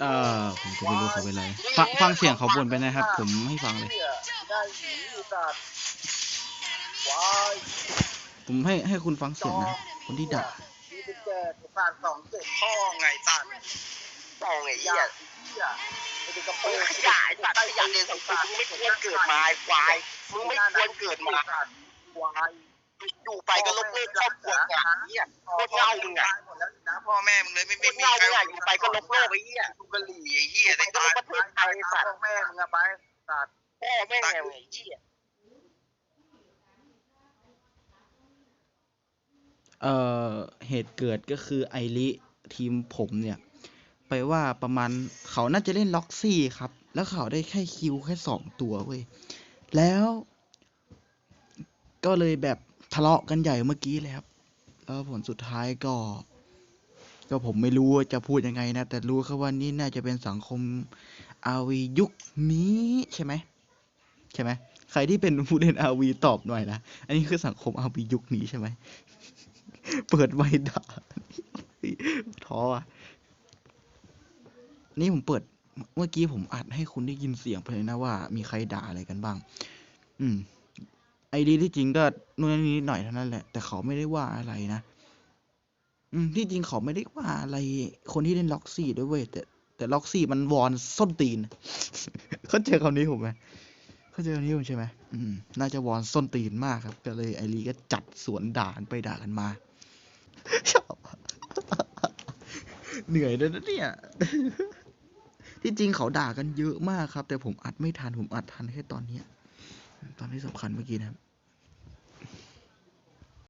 เออผมก็ไม่รู้เขาเป็นอะไรฟังฟังเสียงเขาบ่นไปนะครับ ผมให้ฟังเลยได้หนีสัตว์วายผมให้ให้คุณฟังเสียงนะครับคนที่ด่านี่เป็นแก่ผ่านสองเจ็ดพ่อไงสัตว์ต่อไงเหี้เหี้ยยเหี้ยไอ้เด็กกระโปรมึงงขยายสัตว์ขยายเรียนสังคมมึงไม่ควรเกิดมาไอ้ควายมึงไม่ควรเกิดมาควายอยู่ไปก็ลบเลิกครอบครัวไงเหี้ยโคตรเงามึงอะหมด แล้วนะพ่อแม่มึงเลยไม่โคไม่ตรมีเงาใครมึงอะอยู่ไปก็ลบโลกไอ้เหี้ยดูกะหรี่ไอ้เหี้ยไปได้ก็ลตายบประเทศไทยสัตว์พ่อแม่มึงอะไปสัตว์พ่อแม่งไงไอ้เหี้ยเอ่อเหตุเกิดก็คือไอริทีมผมเนี่ย ไปว่าประมาณเขาน่าจะเล่นล็อกซี่ครับ แล้วเขาได้แค่คิวแค่สองตัวเว้ยแล้ว ก็เลยแบบทะเลาะกันใหญ่เมื่อกี้เลยครับ แล้วผลสุดท้ายก็ ก็ผมไม่รู้ว่าจะพูดยังไงนะ แต่รู้แค่ว่านี่น่าจะเป็นสังคมอาวียุคนี้ใช่ไหมใช่ไหมใครที่เป็นผู้เล่นอาวีตอบหน่อยนะ อันนี้คือสังคมอาวียุคนี้ใช่ไหม เปิดไมค์ด่าท้ออะ นี่ผมเปิด เมื่อกี้ผมอัดให้คุณได้ยินเสียงไปเลยนะว่ามีใครด่าอะไรกันบ้าง อืม ไอดีที่จริงก็นู่นนนนิดหน่อยเท่านั้นแหละ แต่เขาไม่ได้ว่าอะไรนะ อืมที่จริงเขาไม่ได้ว่าอะไรคนที่เล่นล็อกซี่ด้วยเว้ยแต่แต่ล็อกซี่มันวอนส้นตีน เขาใจคำนี้ผมไหมเขาใจคำนี้ผมใช่ไหมอืมน่าจะวอนส้นตีนมากครับ ก็เลยไอรีก็จัดสวนด่ากันไปด่ากันมาชอบเหนื่อยเลยนะเนี่ย ที่จริงเขาด่ากันเยอะมากครับ แต่ผมอัดไม่ทันผมอัดทันแค่ตอนเนี้ยตอนที่สำคัญเมื่อกี้นะครับ